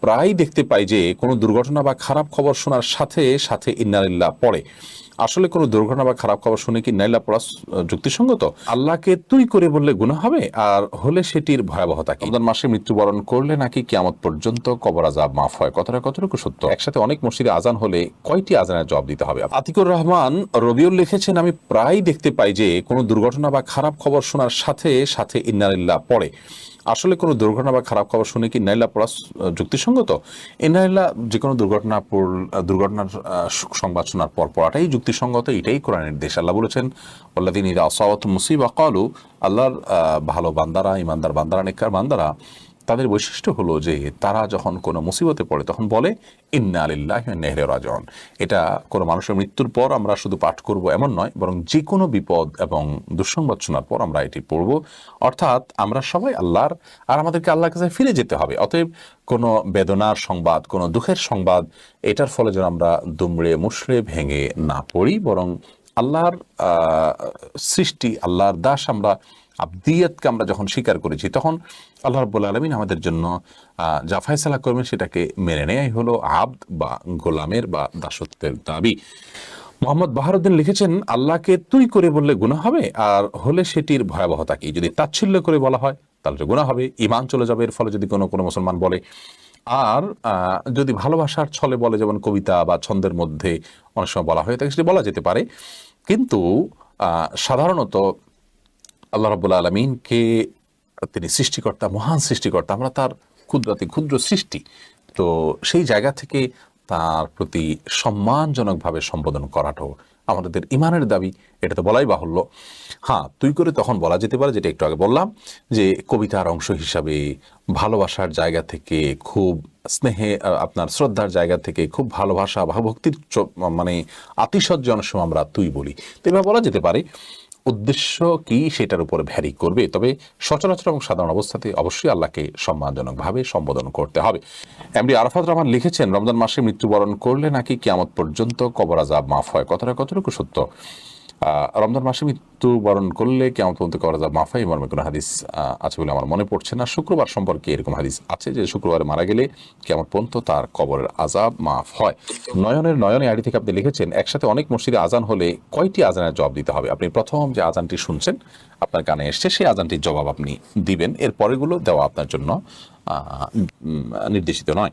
প্রায় দেখতে পাই যে কোনো দুর্ঘটনা বা খারাপ খবর শোনার সাথে সাথে ইন্নালিল্লাহ পড়ে। আসলে কোনো দুর্ঘটনা বা খারাপ খবর শুনে কি নাইলা পড়া যুক্তিসঙ্গত? আল্লাহকে তুই করে বললে গুণ হবে? আর হলে সেটির ভয়াবহতা কি? রমজান মাসে মৃত্যুবরণ করলে নাকি কিয়ামত পর্যন্ত কবর আজাব মাফ হয়? কথাটা কতটুকু সত্য? একসাথে অনেক মসজিদে আজান হলে কয়টি আজানের জবাব দিতে হবে? আতিকুর রহমান রবিউল লিখেছেন আমি প্রায় দেখতে পাই যে কোনো দুর্ঘটনা বা খারাপ খবর শোনার সাথে সাথে ইন্নালিল্লাহ পড়ে। আসলে কোনো দুর্ঘটনা বা খারাপ খবর শুনে কি নাইলা পড়া যুক্তিসঙ্গত? ইনাইলা যে কোনো দুর্ঘটনা দুর্ঘটনার সংবাদ শোনার পর পড়াটাই যুক্তিসঙ্গত, এটাই কোরআনের দেশ। আল্লাহ বলেছেন আল্লাদিন ইদা আসাওয়াত মুসিবা কলু আল্লাহর ভালো বান্দারা, ইমানদার বান্দারা, নেককার বান্দারা তাদের বৈশিষ্ট্য হলো যে তারা যখন কোনো মুসিবতে পড়ে, তখন বলে, ইন্না আলিল্লাহ নেহরে রাজন এটা কোনো মানুষের মৃত্যুর পর আমরা শুধু পাঠ করব এমন নয়, বরং যে কোনো বিপদ এবং দুঃসংবাদ শোনার পর আমরা এটি পড়ব। অর্থাৎ আমরা সবাই আল্লাহর, আর আমাদেরকে আল্লাহর কাছে ফিরে যেতে হবে। অতএব কোনো বেদনার সংবাদ, কোনো দুঃখের সংবাদ, এটার ফলে যেন আমরা দুমড়ে মুশড়ে ভেঙে না পড়ি, বরং আল্লাহর সৃষ্টি, আল্লাহর দাস আমরা আবদিয়াতকে আমরা যখন স্বীকার করেছি, তখন আল্লাহ রব্বুল আলমিন আমাদের জন্য যা ফয়সালা করবেন সেটাকে মেনে নেয়াই হলো আব্দ বা গোলামের বা দাসত্বের দাবি। মোহাম্মদ বাহারুদ্দিন লিখেছেন, আল্লাহকে তুই করে বললে গুনাহ হবে, আর হলে সেটির ভয়াবহতা কি? যদি তাচ্ছিল্য করে বলা হয়, তাহলে তো গুনাহ হবে ইমান চলে যাবে, এর ফলে যদি কোনো কোনো মুসলমান বলে। আর যদি ভালোবাসার ছলে বলে, যেমন কবিতা বা ছন্দের মধ্যে অনেক সময় বলা হয়ে থাকে, সেটি বলা যেতে পারে। কিন্তু সাধারণত আল্লাহ রব্বুল আলমিনকে তিনি সৃষ্টিকর্তা, মহান সৃষ্টিকর্তা, আমরা তার ক্ষুদ্রাতি ক্ষুদ্র সৃষ্টি। তো সেই জায়গা থেকে তার প্রতি সম্মানজনকভাবে সম্বোধন করাটাও আমাদের ইমানের দাবি, এটা তো বলাই বাহুল্য। হ্যাঁ তুই করে তখন বলা যেতে পারে, যেটা একটু আগে বললাম, যে কবিতার অংশ হিসাবে ভালোবাসার জায়গা থেকে খুব স্নেহে, আপনার শ্রদ্ধার জায়গা থেকে খুব ভালোবাসা, ভাবভক্তির মানে আতিশয্য অনেক সময় আমরা তুই বলি। তো এভাবে বলা যেতে পারে উদ্দেশ্য কি সেটার উপর ভ্যারি করবে? তবে সচরাচর এবং সাধারণ অবস্থাতে অবশ্যই আল্লাহকে সম্মানজনকভাবে সম্বোধন করতে হবে। এমডি আরফাত রহমান লিখেছেন, রমজান মাসে মৃত্যুবরণ করলে নাকি কিয়ামত পর্যন্ত কবর আজাব মাফ হয়। কতটা কতটুকু সত্য? রমজান মাসে মৃত্যুবরণ করলে কেমন পর্যন্ত করা আজাব মাফাই মর্মে কোনো হাদিস আছে বলে আমার মনে পড়ছে না। শুক্রবার সম্পর্কে এরকম হাদিস আছে যে শুক্রবারে মারা গেলে কেমন পর্যন্ত তার কবরের আজাব মাফ হয়। নয়নের নয়নে আইডি থেকে আপনি লিখেছেন, একসাথে অনেক মসজিদে আজান হলে কয়টি আজানের জবাব দিতে হবে? আপনি প্রথম যে আজানটি শুনছেন, আপনার কানে এসছে, সেই আজানটির জবাব আপনি দিবেন। এর পরেগুলো দেওয়া আপনার জন্য নির্দেশিত নয়।